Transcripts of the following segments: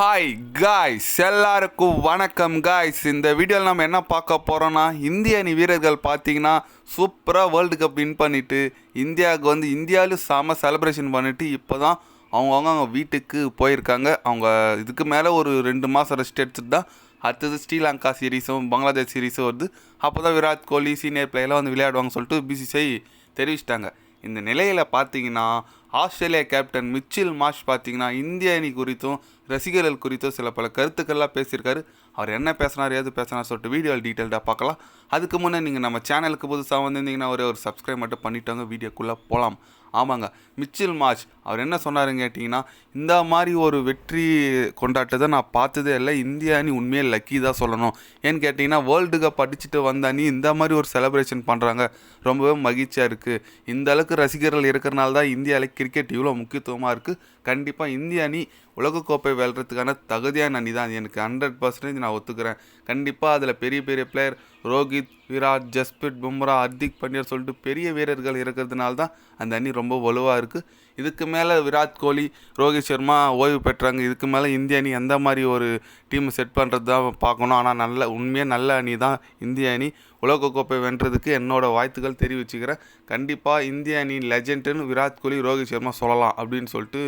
Hi guys எல்லாருக்கும் வணக்கம் guys இந்த வீடியோவில் நம்ம என்ன பார்க்க போகிறோன்னா இந்திய அணி வீரர்கள் பார்த்தீங்கன்னா சூப்பராக வேர்ல்டு கப் வின் பண்ணிவிட்டு இந்தியாவுக்கு வந்து இந்தியாவிலும் செம செலிப்ரேஷன் பண்ணிவிட்டு இப்போ தான் அவங்கவுங்க அவங்க வீட்டுக்கு போயிருக்காங்க. அவங்க இதுக்கு மேலே ஒரு ரெண்டு மாதம் ரெஸ்ட் எடுத்துட்டு தான் அடுத்தது ஸ்ரீலங்கா சீரீஸும் பங்களாதேஷ் சீரீஸும் வருது. அப்போ தான் விராட் கோலி சீனியர் பிளேயர்லாம் வந்து விளையாடுவாங்க சொல்லிட்டு பிசிசிஐ தெரிவிச்சிட்டாங்க. இந்த நிலையில் பார்த்தீங்கன்னா ஆஸ்திரேலியா கேப்டன் மிச்சில் மாஷ் பார்த்தீங்கன்னா இந்திய அணி குறித்தும் ரசிகர்கள் குறித்தும் சில பல கருத்துக்கள்லாம் பேசியிருக்காரு. அவர் என்ன பேசினார் ஏது பேசினார் சொல்லிட்டு வீடியோ டீட்டெயில்டாக பார்க்கலாம். அதுக்கு முன்னே நீங்கள் நம்ம சேனலுக்கு புதுசாக வந்திருந்தீங்கன்னா ஒரே ஒரு சப்ஸ்கிரைப் மட்டும் பண்ணிட்டோங்க வீடியோக்குள்ளே போகலாம் ஆமாங்க மிச்சில் மார்ச் அவர் என்ன சொன்னாருன்னு கேட்டிங்கன்னா இந்த மாதிரி ஒரு வெற்றி கொண்டாட்டத்தை நான் பார்த்ததே இல்லை இந்திய அணி உண்மையே லக்கி தான் சொல்லணும். ஏன்னு கேட்டிங்கன்னா வேர்ல்டு கப் அடிச்சுட்டு வந்த அணி இந்த மாதிரி ஒரு செலப்ரேஷன் பண்ணுறாங்க ரொம்பவே மகிழ்ச்சியாக இருக்குது இந்த அளவுக்கு ரசிகர்கள் இருக்கிறனால தான் இந்தியாவில் கிரிக்கெட் இவ்வளோ முக்கியத்துவமாக இருக்குது கண்டிப்பாக இந்திய அணி உலகக்கோப்பை வெல்றதுக்கான தகுதியான அணி தான். எனக்கு ஹண்ட்ரட் பர்சன்டேஜ் நான் ஒத்துக்கிறேன். கண்டிப்பாக அதில் பெரிய பெரிய பிளேயர் ரோஹித் விராட் ஜஸ்பிரிட் பும்ரா ஹர்திக் பண்டியர் சொல்லிட்டு பெரிய வீரர்கள் இருக்கிறதுனால தான் அந்த அணி ரொம்ப வலுவாக இருக்குது இதுக்கு மேலே விராட் கோலி ரோஹித் சர்மா ஓய்வு பெற்றாங்க. இதுக்கு மேலே இந்திய அணி எந்த மாதிரி ஒரு டீமை செட் பண்ணுறது தான் பார்க்கணும். ஆனால் நல்ல உண்மையாக நல்ல அணி தான் இந்திய அணி. உலகக்கோப்பை வென்றதுக்கு என்னோடய வாழ்த்துக்கள் தெரிவிச்சுக்கிறேன். கண்டிப்பாக இந்திய அணி லெஜெண்டுன்னு விராட் கோலி ரோஹித் சர்மா சொல்லலாம் அப்படின்னு சொல்லிட்டு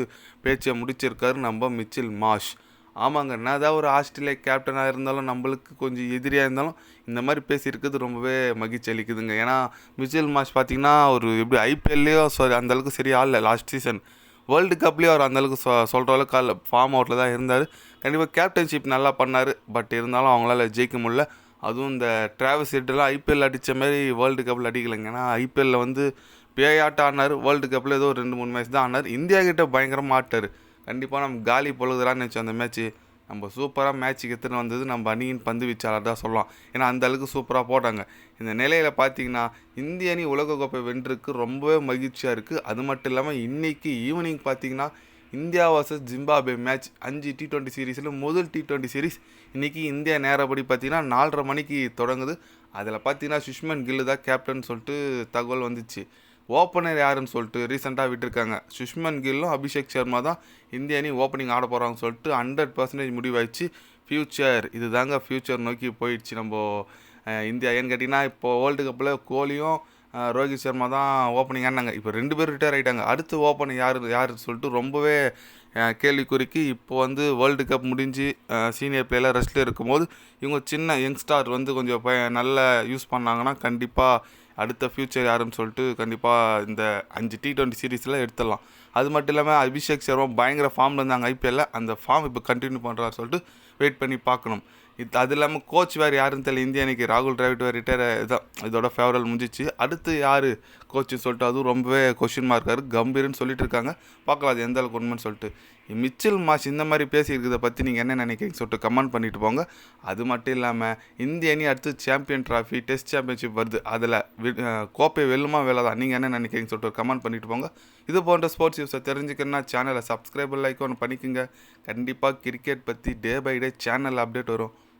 பேச்சை முடிச்சிருக்காரு நம்ம மிச்சில் மாஷ். ஆமாங்க என்னதான் ஒரு ஆஸ்திரேலியா கேப்டனாக இருந்தாலும் நம்மளுக்கு கொஞ்சம் எதிரியாக இருந்தாலும் இந்த மாதிரி பேசியிருக்கிறது ரொம்பவே மகிழ்ச்சி அளிக்குதுங்க. ஏன்னா மிச்சல் மாஷ் பார்த்தீங்கன்னா ஒரு எப்படி ஐபிஎல்லையோ சாரி அந்தளவுக்கு சரியா ஆடல லாஸ்ட் சீசன் வேர்ல்டு கப்லேயும் அவர் அந்தளவுக்கு சொ சொல்கிற அளவுக்கு ஆடல. ஃபார்ம் அவுட்டில் தான் இருந்தார். கண்டிப்பாக கேப்டன்ஷிப் நல்லா பண்ணார். பட் இருந்தாலும் அவங்களால ஜெயிக்க முடியல. அதுவும் இந்த டிராவல்ஸ் ஹெட்டெல்லாம் ஐபிஎல் அடித்த மாதிரி வேர்ல்டு கப்பில் அடிக்கலைங்க. ஏன்னா ஐபிஎல்லில் வந்து பேயாட்டம் ஆடினார். வேர்ல்டு கப்பில் ஏதோ ரெண்டு மூணு மேட்ச் தான் ஆடினார். இந்தியா கிட்ட பயங்கரமாக ஆட்டார். கண்டிப்பாக நம்ம காலி பொழுதுறான்னு நினச்சோம். அந்த மேட்ச்சு நம்ம சூப்பராக மேட்ச்சுக்கு எத்தனை வந்தது? நம்ம அணியின் பந்து வீச்சாளர் தான் சொல்லலாம். ஏன்னா அந்த அளவுக்கு சூப்பராக போட்டாங்க. இந்த நிலையில் பார்த்தீங்கன்னா இந்திய அணி உலகக்கோப்பை வென்றிருக்கு ரொம்பவே மகிழ்ச்சியாக இருக்குது அது மட்டும் இல்லாமல் இன்றைக்கி ஈவினிங் பார்த்தீங்கன்னா இந்தியா வர்சஸ் ஜிம்பாபே மேட்ச் அஞ்சு டி டுவெண்ட்டி சீரீஸில் முதல் டி ட்வெண்ட்டி சீரீஸ் இன்றைக்கி இந்தியா நேரப்படி பார்த்தீங்கன்னா நாலரை மணிக்கு தொடங்குது. அதில் பார்த்தீங்கன்னா சுஷ்மன் கில்லு தான் கேப்டன் சொல்லிட்டு தகவல் வந்துச்சு. ஓப்பனர் யாருன்னு சொல்லிட்டு ரீசெண்டாக விட்டுருக்காங்க. சுஷ்மன் கில்லும் அபிஷேக் சர்மா தான் இந்திய அணி ஓப்பனிங் ஆட போகிறாங்கன்னு சொல்லிட்டு ஹண்ட்ரட் பர்சன்டேஜ் முடிவாயிடுச்சு ஃப்யூச்சர் இது தாங்க ஃப்யூச்சர் நோக்கி போயிடுச்சு நம்ம இந்தியா. ஏன்னு கேட்டிங்கன்னா இப்போ வேர்ல்டு கப்பில் கோலியும் ரோஹித் சர்மா தான் ஓப்பனிங் ஆனாங்க. இப்போ ரெண்டு பேர் ரிட்டையர் ஆகிட்டாங்க அடுத்து ஓப்பனிங் யார் யாருன்னு சொல்லிட்டு ரொம்பவே கேள்விக்குறிக்கு இப்போ வந்து வேர்ல்டு கப் முடிஞ்சு சீனியர் பிளேயரில் ரெஸ்ட்டில் இருக்கும்போது இவங்க சின்ன யங்ஸ்டார் வந்து கொஞ்சம் ப- நல்ல யூஸ் பண்ணாங்கன்னா கண்டிப்பாக அடுத்த ஃப்யூச்சர் யாருன்னு சொல்லிட்டு கண்டிப்பாக இந்த அஞ்சு டி ட்வெண்ட்டி சீரீஸில் எடுத்துடலாம். அது மட்டும் இல்லாமல் அபிஷேக் சர்மா பயங்கர ஃபார்மில் இருந்தாங்க ஐபிஎல்ல அந்த ஃபார்ம் இப்போ கண்டினியூ பண்ணுறாரு சொல்லிட்டு வெயிட் பண்ணி பார்க்கணும். இது அது இல்லாமல் கோச் வேறு யாருன்னு தெரியல. இந்திய அணிக்கு ராகுல் டிராவிட் வேறு ரிட்டையர் இதான் இதோட ஃபேவரல் முடிஞ்சிச்சு. அடுத்து யார் கோச்சுன்னு சொல்லிட்டு அதுவும் ரொம்பவே கொஷின் மார்க்கார் கம்பீர்னு சொல்லிட்டு இருக்காங்க. பார்க்கலாம் அது எந்த அளவுக்கு உண்மைன்னு சொல்லிட்டு. மிச்சில் மாஷ் இந்த மாதிரி பேசியிருக்கிறத பற்றி நீங்கள் என்ன நினைக்கிறீங்க சொல்லிட்டு கமெண்ட் பண்ணிட்டு போங்க. அது மட்டும் இல்லாமல் இந்திய அணி அடுத்து சாம்பியன் ட்ராஃபி டெஸ்ட் சாம்பியன்ஷிப் வருது. அதில் கோப்பை வெல்லுமா வேலை நீங்கள் என்ன நினைக்கிறீங்க சொல்லிட்டு கமெண்ட் பண்ணிட்டு போங்க. இது போன்ற ஸ்போர்ட்ஸ் நியூஸை தெரிஞ்சுக்கணும்னா சேனலை சப்ஸ்கிரைப் லைக் ஒன்று பண்ணிக்கோங்க. கண்டிப்பாக கிரிக்கெட் பற்றி day by day channel update வரும்.